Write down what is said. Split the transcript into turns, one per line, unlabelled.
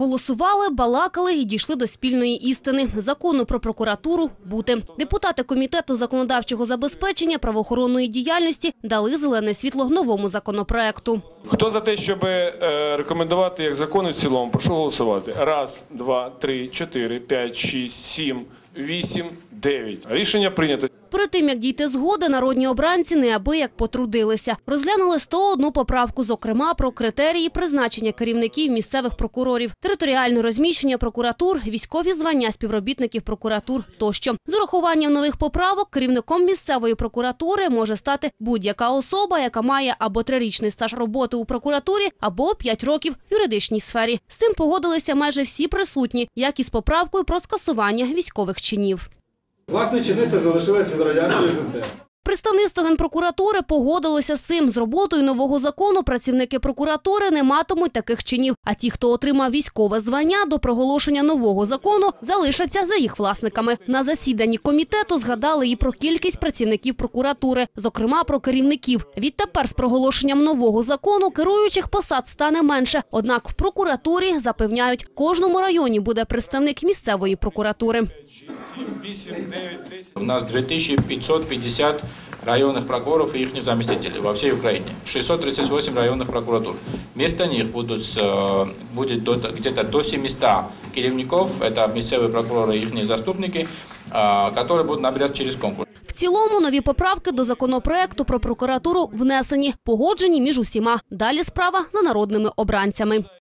Голосували, балакали і дійшли до спільної істини – закону про прокуратуру бути. Депутати Комітету законодавчого забезпечення правоохоронної діяльності дали зелене світло новому законопроекту.
Хто за те, щоб е, рекомендувати як закони в цілому, прошу голосувати. Раз, два, три, чотири, п'ять, шість, сім, вісім, дев'ять. Рішення прийнято.
Перед тим, як дійти згоди, народні обранці неабияк потрудилися. Розглянули 101 поправку, зокрема, про критерії призначення керівників місцевих прокурорів, територіальне розміщення прокуратур, військові звання співробітників прокуратур тощо. З урахуванням нових поправок керівником місцевої прокуратури може стати будь-яка особа, яка має або трирічний стаж роботи у прокуратурі, або 5 років в юридичній сфері. З цим погодилися майже всі присутні, як і з поправкою про скасування військових чинів.
Власне, чиниця залишилась від радянської системи.
Представництво Генпрокуратури погодилося з цим. З роботою нового закону працівники прокуратури не матимуть таких чинів. А ті, хто отримав військове звання до проголошення нового закону, залишаться за їх власниками. На засіданні комітету згадали і про кількість працівників прокуратури, зокрема про керівників. Відтепер з проголошенням нового закону керуючих посад стане менше. Однак в прокуратурі запевняють, кожному районі буде представник місцевої прокуратури.
Сім, вісім, дев'ять, десять.
У нас 2550 районных прокуроров и их заместителей во всей Украине. 638 районных прокуратур. Вместо них будут, э, будет до- где-то до 700 керівников, это местные прокуроры и их заступники, э, которые будут набирать через конкурс.
В цілому нові поправки до законопроекту про прокуратуру внесені, погоджені між усіма. Далі справа за народними обранцями.